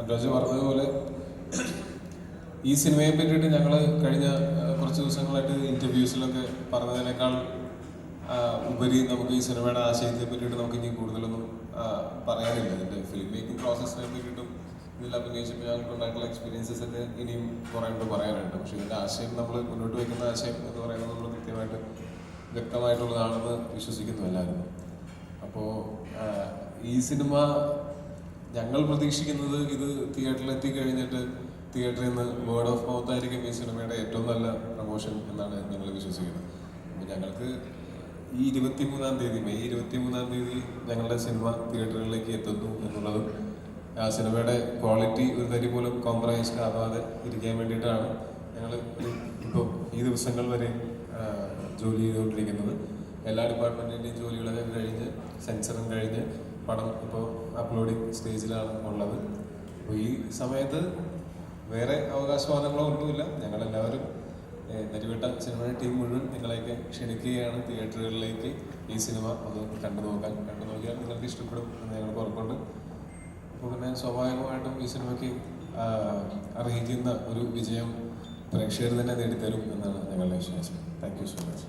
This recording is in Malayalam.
അനുരാജ് പറഞ്ഞതുപോലെ ഈ സിനിമയെ പറ്റിയിട്ട് ഞങ്ങൾ കഴിഞ്ഞ കുറച്ച് ദിവസങ്ങളായിട്ട് ഇന്റർവ്യൂസിലൊക്കെ പറഞ്ഞതിനേക്കാൾ ഉപരി നമുക്ക് ഈ സിനിമയുടെ ആശയത്തെ പറ്റിയിട്ട് നമുക്ക് ഇനി കൂടുതലൊന്നും പറയാനില്ല. ഇതിന്റെ ഫിലിം മേക്കിംഗ് പ്രോസസ്സിനെ പറ്റിയിട്ടും ഇതിൽ അഭിനയിച്ചപ്പോൾ ഞങ്ങൾക്ക് ഉണ്ടായിട്ടുള്ള എക്സ്പീരിയൻസസ് ഒക്കെ ഇനിയും കുറേ ഉണ്ട് പറയാനുണ്ട്. പക്ഷേ ഇതിന്റെ ആശയം നമ്മൾ മുന്നോട്ട് വയ്ക്കുന്ന ആശയം എന്ന് പറയുന്നത് നമ്മൾ കൃത്യമായിട്ട് വ്യക്തമായിട്ടുള്ളതാണെന്ന് വിശ്വസിക്കുന്നു എല്ലാവരും. അപ്പോൾ ഈ സിനിമ ഞങ്ങൾ പ്രതീക്ഷിക്കുന്നത് ഇത് തിയേറ്ററിൽ എത്തിക്കഴിഞ്ഞിട്ട് തിയേറ്ററിൽ നിന്ന് വേർഡ് ഓഫ് മൗത്ത് ആയിരിക്കും ഈ സിനിമയുടെ ഏറ്റവും നല്ല പ്രൊമോഷൻ എന്നാണ് ഞങ്ങൾ വിശ്വസിക്കുന്നത്. അപ്പോൾ ഞങ്ങൾക്ക് ഈ ഇരുപത്തിമൂന്നാം തീയതി മെയ് ഇരുപത്തിമൂന്നാം തീയതി ഞങ്ങളുടെ സിനിമ തിയേറ്ററുകളിലേക്ക് എത്തുന്നു എന്നുള്ളതും ആ സിനിമയുടെ ക്വാളിറ്റി ഒരു തരി പോലും കോംപ്രമൈസ്ഡ് ആവാതെ ഇരിക്കാൻ വേണ്ടിയിട്ടാണ് ഞങ്ങൾ ഇപ്പോൾ ഈ ദിവസങ്ങൾ വരെ ജോലി ചെയ്തുകൊണ്ടിരിക്കുന്നത്. എല്ലാ ഡിപ്പാർട്ട്മെന്റിന്റെയും ജോലികളൊക്കെ കഴിഞ്ഞ് സെൻസറും കഴിഞ്ഞ് പടം ഇപ്പോൾ അപ്ലോഡിങ് സ്റ്റേജിലാണ് ഉള്ളത്. അപ്പോൾ ഈ സമയത്ത് വേറെ അവകാശവാദങ്ങളോ ഒന്നുമില്ല. ഞങ്ങളെല്ലാവരും നെരുവിട്ട സിനിമയുടെ ടീം മുഴുവൻ നിങ്ങളെയൊക്കെ ക്ഷണിക്കുകയാണ് തിയേറ്ററുകളിലേക്ക് ഈ സിനിമ ഒന്ന് കണ്ടു നോക്കാൻ. കണ്ടു നോക്കിയാൽ നിങ്ങൾക്ക് ഇഷ്ടപ്പെടും എന്ന് ഞങ്ങൾക്ക് ഉറപ്പുണ്ട്. അപ്പോൾ പിന്നെ സ്വാഭാവികമായിട്ടും ഈ സിനിമയ്ക്ക് അർഹിക്കുന്ന ഒരു വിജയം പ്രേക്ഷകർ തന്നെ നേടിത്തരും എന്നാണ് ഞങ്ങളുടെ വിശ്വാസം. Thank you so much